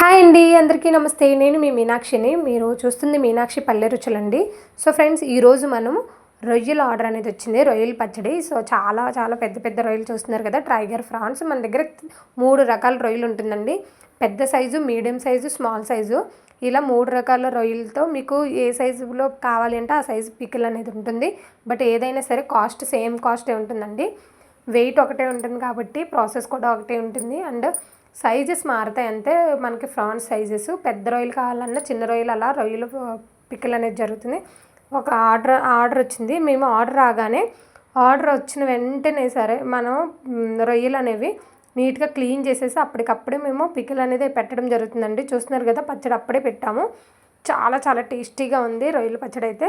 Hi అండి అందరికీ నమస్తే. నేను మీ మీనాక్షిని. మీరు చూస్తుంది మీనాక్షి పల్లె రుచులండి. సో ఫ్రెండ్స్ ఈరోజు మనం రొయ్యల ఆర్డర్ అనేది వచ్చింది. రొయ్యల పచ్చడి. సో చాలా చాలా పెద్ద పెద్ద రొయ్యలు చూస్తున్నారు కదా ట్రైగర్ ఫ్రాన్స్. మన దగ్గర మూడు రకాల రొయ్యలు ఉంటుందండి. పెద్ద size medium size small size. ఇలా మూడు రకాల రొయ్యలతో మీకు ఏ సైజులో కావాలి అంటే ఆ సైజు పికిల్ అనేది ఉంటుంది. బట్ ఏదైనా సరే కాస్ట్ సేమ్ కాస్టే ఉంటుందండి. వెయిట్ ఒకటే ఉంటుంది కాబట్టి ప్రాసెస్ కూడా ఒకటే ఉంటుంది. అండ్ సైజెస్ మారుతాయి. అంటే మనకి ఫ్రాన్స్ సైజెస్ పెద్ద రొయ్యలు కావాలన్నా చిన్న రొయ్యలు అలా రొయ్యలు పిక్కలు అనేది జరుగుతుంది. ఒక ఆర్డర్ ఆర్డర్ వచ్చింది. మేము ఆర్డర్ రాగానే ఆర్డర్ వచ్చిన వెంటనే సరే మనం రొయ్యలు అనేవి నీట్గా క్లీన్ చేసేసి అప్పటికప్పుడే మేము పికిల్ అనేది పెట్టడం జరుగుతుందండి. చూస్తున్నారు కదా పచ్చడి అప్పుడే పెట్టాము. చాలా చాలా టేస్టీగా ఉంది రొయ్యల పచ్చడి అయితే.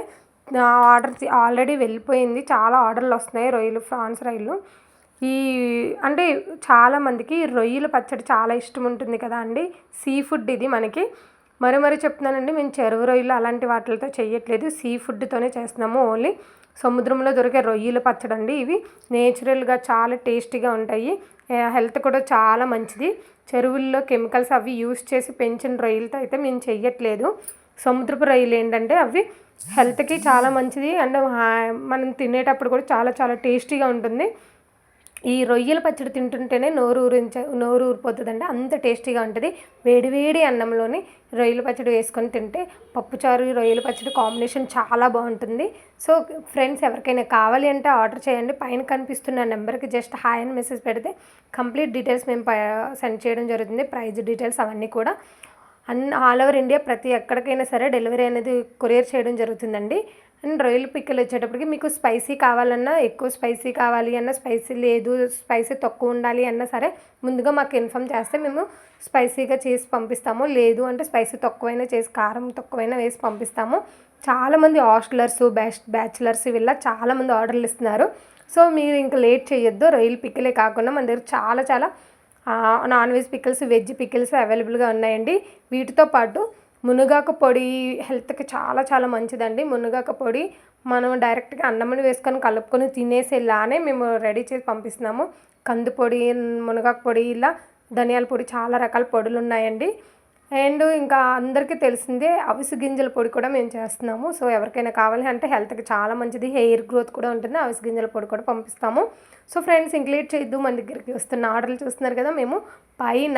ఆర్డర్ ఆల్రెడీ వెళ్ళిపోయింది. చాలా ఆర్డర్లు వస్తున్నాయి రొయ్యలు ఫ్రాన్స్ రొయ్యలు. ఈ అంటే చాలామందికి రొయ్యల పచ్చడి చాలా ఇష్టం ఉంటుంది కదా అండి. సీ ఫుడ్ ఇది మనకి. మరి మరి చెప్తున్నానండి మేము చెరువు రొయ్యలు అలాంటి వాటితో చేయట్లేదు సీ ఫుడ్తోనే చేస్తున్నాము ఓన్లీ. సముద్రంలో దొరికే రొయ్యల పచ్చడి అండి ఇవి. నేచురల్గా చాలా టేస్టీగా ఉంటాయి. హెల్త్ కూడా చాలా మంచిది. చెరువుల్లో కెమికల్స్ అవి యూస్ చేసి పెంచిన రొయ్యలతో అయితే మేము చెయ్యట్లేదు. సముద్రపు రొయ్యలు ఏంటంటే అవి హెల్త్కి చాలా మంచిది. అండ్ మనం తినేటప్పుడు కూడా చాలా చాలా టేస్టీగా ఉంటుంది. ఈ రొయ్యల పచ్చడి తింటుంటేనే నోరు ఊరించ నోరు ఊరిపోతుందండి. అంత టేస్టీగా ఉంటుంది. వేడివేడి అన్నంలోని రొయ్యల పచ్చడి వేసుకొని తింటే పప్పుచారు రొయ్యల పచ్చడి కాంబినేషన్ చాలా బాగుంటుంది. సో ఫ్రెండ్స్ ఎవరికైనా కావాలి అంటే ఆర్డర్ చేయండి. పైన కనిపిస్తున్న నెంబర్కి జస్ట్ హాయ్ అని మెసేజ్ పెడితే కంప్లీట్ డీటెయిల్స్ మేము సెండ్ చేయడం జరుగుతుంది. ప్రైజ్ డీటెయిల్స్ అవన్నీ కూడా. అన్ ఆల్ ఓవర్ ఇండియా ప్రతి ఎక్కడికైనా సరే డెలివరీ అనేది కొరియర్ చేయడం జరుగుతుందండి. అండ్ రొయ్యల పిక్కలు వచ్చేటప్పటికి మీకు స్పైసీ కావాలన్నా ఎక్కువ స్పైసీ కావాలి అన్న స్పైసీ లేదు స్పైసీ తక్కువ ఉండాలి అన్నా సరే ముందుగా మాకు ఇన్ఫామ్ చేస్తే మేము స్పైసీగా చేసి పంపిస్తాము. లేదు అంటే స్పైసీ తక్కువైనా చేసి కారం తక్కువైనా వేసి పంపిస్తాము. చాలామంది హాస్టలర్స్ బ్యాచ్ బ్యాచిలర్స్ వీళ్ళ చాలామంది ఆర్డర్లు ఇస్తున్నారు. సో మీరు ఇంకా లేట్ చేయొద్దు. రొయ్యల పిక్కలే కాకుండా మన దగ్గర చాలా చాలా non veg pickles veg pickles అవైలబుల్గా ఉన్నాయండి. వీటితో పాటు మునగాకు పొడి హెల్త్కి చాలా చాలా మంచిదండి. మునగాకు పొడి మనం డైరెక్ట్గా అన్నమని వేసుకొని కలుపుకొని తినేసేలానే మేము రెడీ చేసి పంపిస్తున్నాము. కంది పొడి మునగాకు పొడి ఇలా ధనియాల పొడి చాలా రకాల పొడులు ఉన్నాయండి అండ్ ఇంకా అందరికీ తెలిసిందే అవిసి గింజల పొడి కూడా మేము చేస్తున్నాము. సో ఎవరికైనా కావాలి అంటే హెల్త్కి చాలా మంచిది. హెయిర్ గ్రోత్ కూడా ఉంటుంది. అవిసె గింజల పొడి కూడా పంపిస్తాము. సో ఫ్రెండ్స్ ఇంక్లీడ్ చేయొద్దు. మన దగ్గరికి వస్తున్న ఆర్డర్లు చూస్తున్నారు కదా మేము. పైన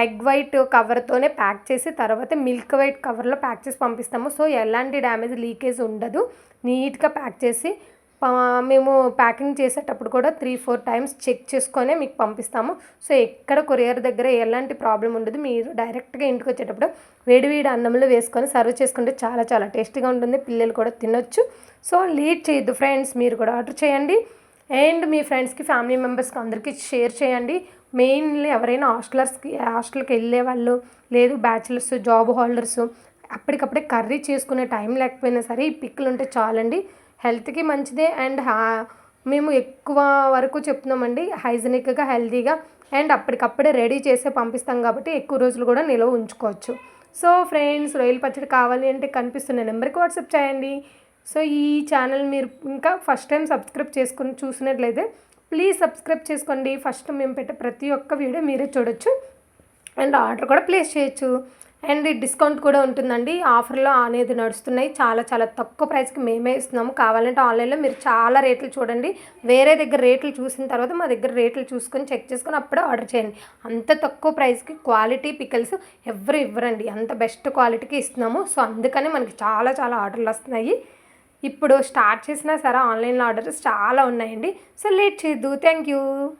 ఎగ్ వైట్ కవర్తోనే ప్యాక్ చేసి తర్వాత మిల్క్ వైట్ కవర్లో ప్యాక్ చేసి పంపిస్తాము. సో ఎలాంటి డ్యామేజ్ లీకేజ్ ఉండదు. నీట్గా ప్యాక్ చేసి పా- మేము ప్యాకింగ్ చేసేటప్పుడు కూడా త్రీ ఫోర్ టైమ్స్ చెక్ చేసుకొనే మీకు పంపిస్తాము. సో ఎక్కడ కొరియర్ దగ్గర ఎలాంటి ప్రాబ్లం ఉండదు. మీరు డైరెక్ట్గా ఇంటికి వచ్చేటప్పుడు వేడివేడి అన్నంలో వేసుకొని సర్వ్ చేసుకుంటే చాలా చాలా టేస్టీగా ఉంటుంది. పిల్లలు కూడా తినొచ్చు. సో లేట్ చేయొద్దు ఫ్రెండ్స్ మీరు కూడా ఆర్డర్ చేయండి. అండ్ మీ ఫ్రెండ్స్కి ఫ్యామిలీ మెంబర్స్కి అందరికీ షేర్ చేయండి. మెయిన్లీ ఎవరైనా హాస్టలర్స్కి హాస్టల్కి వెళ్ళే వాళ్ళు లేదు బ్యాచిలర్స్ జాబ్ హోల్డర్స్ అప్పటికప్పుడే కర్రీ చేసుకునే టైం లేకపోయినా సరే ఈ పిక్కులు ఉంటే చాలండి. హెల్త్కి మంచిదే అండ్ హా మేము ఎక్కువ వరకు చెప్తున్నామండి హైజనిక్గా హెల్తీగా అండ్ అప్పటికప్పుడే రెడీ చేసే పంపిస్తాం కాబట్టి ఎక్కువ రోజులు కూడా నిల్వ ఉంచుకోవచ్చు. సో ఫ్రెండ్స్ రొయ్యల పచ్చడి కావాలి అంటే కనిపిస్తున్న నెంబర్కి వాట్సాప్ చేయండి. సో ఈ ఛానల్ మీరు ఇంకా ఫస్ట్ టైం సబ్స్క్రైబ్ చేసుకుని చూసినట్లయితే ప్లీజ్ సబ్స్క్రైబ్ చేసుకోండి. ఫస్ట్ మేము పెట్టే ప్రతి ఒక్క వీడియో మీరే చూడొచ్చు. అండ్ ఆర్డర్ కూడా ప్లేస్ చేయొచ్చు. అండ్ డిస్కౌంట్ కూడా ఉంటుందండి. ఆఫర్లో అనేది నడుస్తున్నాయి. చాలా చాలా తక్కువ ప్రైస్కి మేమే ఇస్తున్నాము. కావాలంటే ఆన్లైన్లో మీరు చాలా రేట్లు చూడండి. వేరే దగ్గర రేట్లు చూసిన తర్వాత మా దగ్గర రేట్లు చూసుకొని చెక్ చేసుకొని అప్పుడే ఆర్డర్ చేయండి. అంత తక్కువ ప్రైస్కి క్వాలిటీ పికల్స్ ఎవరు ఇవ్వరండి. అంత బెస్ట్ క్వాలిటీకి ఇస్తున్నాము. సో అందుకని మనకి చాలా చాలా ఆర్డర్లు వస్తున్నాయి. ఇప్పుడు స్టార్ట్ చేసినా సరే ఆన్లైన్లో ఆర్డర్స్ చాలా ఉన్నాయండి. సో లేట్ చేయొద్దు. Thank you